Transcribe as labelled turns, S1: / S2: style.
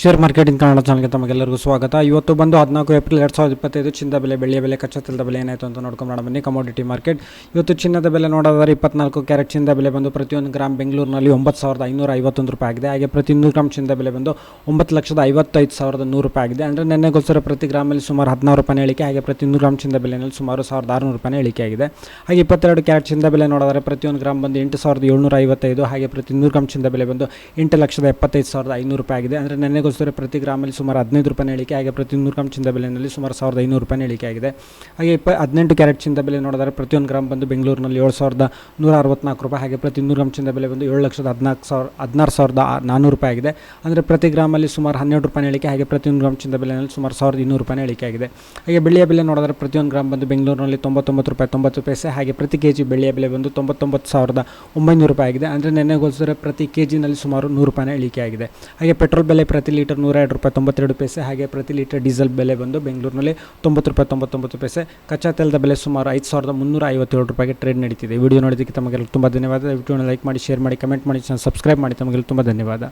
S1: Share marketing Kannada ಚಾನಲ್ಗೆ ತಮಗೆಲ್ಲರಿಗೂ ಸ್ವಾಗತ. ಇವತ್ತು ಬಂದು ಹದಿನಾಲ್ಕು ಏಪ್ರಿಲ್ ಎರಡು ಸಾವಿರದ ಇಪ್ಪತ್ತೈದು ಚಿನ್ನದ ಬೆಲೆ, ಬೆಳ್ಳಿಯ ಬೆಲೆ ಕಚ್ಚಾ ತೆಲದ ಬೆಲೆ ಏನಾಯಿತು ಅಂತ ನೋಡ್ಕೊಂಡು ಬನ್ನಿ ಕಮೋಡಿಟಿ ಮಾರ್ಕೆಟ್ ಇವತ್ತು ಚಿನ್ನದ ಬೆಲೆ ನೋಡೋದಾದ್ರೆ ಇಪ್ಪತ್ನಾಲ್ಕು ಕ್ಯಾರೆಟ್ ಚಿನ್ನದ ಬೆಲೆ ಬಂದು ಪ್ರತಿಯೊಂದು ಗ್ರಾಮ್ ಬೆಂಗಳೂರಿನಲ್ಲಿ ಒಂಬತ್ತು ಸಾವಿರದ ಐನೂರ ಐವತ್ತೊಂದು ರೂಪಾಯಿ ಆಗಿದೆ. ಹಾಗೆ ಪ್ರತಿ ನೂರು ಗ್ರಾಮ್ ಚಿನ್ನದ ಬೆಲೆ ಬಂದು ಒಂಬತ್ತು ಲಕ್ಷದ ಐವತ್ತೈದು ಸಾವಿರದ ನೂರು ರೂಪಾಯಿ ಆಗಿದೆ. ಅಂದರೆ ನೆನ್ನೆಗೋಸ್ಕರ ಪ್ರತಿ ಗ್ರಾಮಲ್ಲಿ ಸುಮಾರು ಹದಿನಾರು ರೂಪಾಯಿ ಇಳಿಕೆ ಹಾಗೆ ಪ್ರತಿ ನೂರು ಗ್ರಾಮ್ ಚಿನ್ನದ ಬೆಲೆಯಲ್ಲಿ ಸುಮಾರು ಸಾವಿರದ ಆರುನೂರು ರೂಪಾಯಿ ಇಳಿಕೆ ಆಗಿದೆ. ಹಾಗೆ ಇಪ್ಪತ್ತೆರಡು ಕ್ಯಾರೆಟ್ ಚಿನ್ನದ ಬೆಲೆ ನೋಡಿದರೆ ಪ್ರತಿಯೊಂದು ಗ್ರಾಮ್ ಬಂದು ಎಂಟು ಸಾವಿರದ ಏಳ್ನೂರ ಐವತ್ತೈದು, ಹಾಗೆ ಪ್ರತಿ ನೂರು ಗ್ರಾಮ್ ಚಿನ್ನದ ಬೆಲೆ ಬಂದು ಎಂಟು ಲಕ್ಷದ ಎಪ್ಪತ್ತೈದು ಸಾವಿರದ ಐನೂರು ರೂಪಾಯಿ ಆಗಿದೆ. ಅಂದರೆ ನೆನ್ನೆಗೋಸ್ಕರ ಪ್ರತಿ ಗ್ರಾಮಲ್ಲಿ ಸುಮಾರು ಹದಿನೈದು ರೂಪಾಯಿ ಇಳಿಕೆ ಹಾಗೆ ಪ್ರತಿ ನೂರು ಗ್ರಾಮ್ ಚಿಂದ ಬೆಲೆಯಲ್ಲಿ ಸುಮಾರು ಸಾವಿರದ ಐನೂರು ರೂಪಾಯಿ ಇಳಿಕೆ ಆಗಿದೆ. ಹಾಗೆ ಇಪ್ಪ ಹದಿನೆಂಟು ಕ್ಯಾರೆಟ್ ಚಿಂದ ಬೆಲೆ ನೋಡಿದ್ರೆ ಪ್ರತಿಯೊಂದು ಗ್ರಾಮ್ ಬಂದು ಬೆಂಗಳೂರಿನಲ್ಲಿ ಏಳು ಸಾವಿರದ ನೂರ ಅರವತ್ನಾಲ್ಕು ರೂಪಾಯಿ ಹಾಗೆ ಪ್ರತಿ ನೂರು ಗ್ರಾಮ್ ಚಿಂದ ಬೆಲೆ ಬಂದು ಏಳು ಲಕ್ಷದ ಹದಿನಾಲ್ಕು ಸಾವಿರ, ಹದಿನಾರು ಸಾವಿರದ ನಾನ್ನೂರು ರೂಪಾಯಿ ಆಗಿದೆ. ಅಂದರೆ ಪ್ರತಿ ಗ್ರಾಮಲ್ಲಿ ಸುಮಾರು ಹನ್ನೆರಡು ರೂಪಾಯಿ ಇಳಿಕೆ ಹಾಗೆ ಪ್ರತಿ ನೂರು ಗ್ರಾಮ್ ಚಿಂದ ಬೆಲೆಯಲ್ಲಿ ಸುಮಾರು ಸಾವಿರದ ಇನ್ನೂರು ರೂಪಾಯಿ ಇಳಿಕೆ ಆಗಿದೆ. ಹಾಗೆ ಬೆಳ್ಳಿಯ ಬೆಲೆ ನೋಡಿದ್ರೆ ಪ್ರತಿಯೊಂದು ಗ್ರಾಮ್ ಬಂದು ಬೆಂಗಳೂರಿನಲ್ಲಿ ತೊಂಬತ್ತೊಂಬತ್ತು ರೂಪಾಯಿ ತೊಂಬತ್ತು ಪೈಸೆ ಹಾಗೆ ಪ್ರತಿ ಕೆ ಜಿ ಬೆಳ್ಳಿಯ ಬೆಲೆ ಬಂದು ತೊಂಬತ್ತೊಂಬತ್ತು ಸಾವಿರದ ಒಂಬೈನೂರು ರೂಪಾಯಿ ಆಗಿದೆ. ಅಂದರೆ ನೆನ್ನೆಗೋಸ್ಕರ ಪ್ರತಿ ಕೆ ಜಿನಲ್ಲಿ ಸುಮಾರು ನೂರು ರೂಪಾಯಿನ ಇಳಿಕೆ ಆಗಿದೆ. ಹಾಗೆ ಪೆಟ್ರೋಲ್ ಬೆಲೆ ಪ್ರತಿ ಲೀಟರ್ ನೂರ ಎರಡು ರೂಪಾಯಿ ತೊಂಬತ್ತೆರಡು ಪೈಸೆ, ಹಾಗೆ ಪ್ರತಿ ಲೀಟರ್ ಡೀಸೆಲ್ ಬೆಲೆ ಬಂದು ಬೆಂಗಳೂರಿನಲ್ಲಿ ತೊಂಬತ್ತು ರೂಪಾಯಿ ತೊಂಬತ್ತೊಂಬತ್ತು ಪೈಸೆ. ಕಚ್ಚಾ ತೈಲದ ಬೆಲೆ ಸುಮಾರು ಐದು ಸಾವಿರದ ಮುನ್ನೂರ ಐವತ್ತೇಳು ರೂಪಾಯಿಗೆ ಟ್ರೇಡ್ ನಡೀತಿದೆ. ವಿಡಿಯೋ ನೋಡೋದಕ್ಕೆ ತಮಗೆಲ್ಲ ತುಂಬ ಧನ್ಯವಾದ. ವಿಡಿಯೋನ ಲೈಕ್ ಮಾಡಿ ಶೇರ್ ಮಾಡಿ ಕಮೆಂಟ್ ಮಾಡಿ ಸಬ್ಸ್ಕ್ರೈಬ್ ಮಾಡಿ. ತಮಗೆಲ್ಲ ತುಂಬ ಧನ್ಯವಾದ.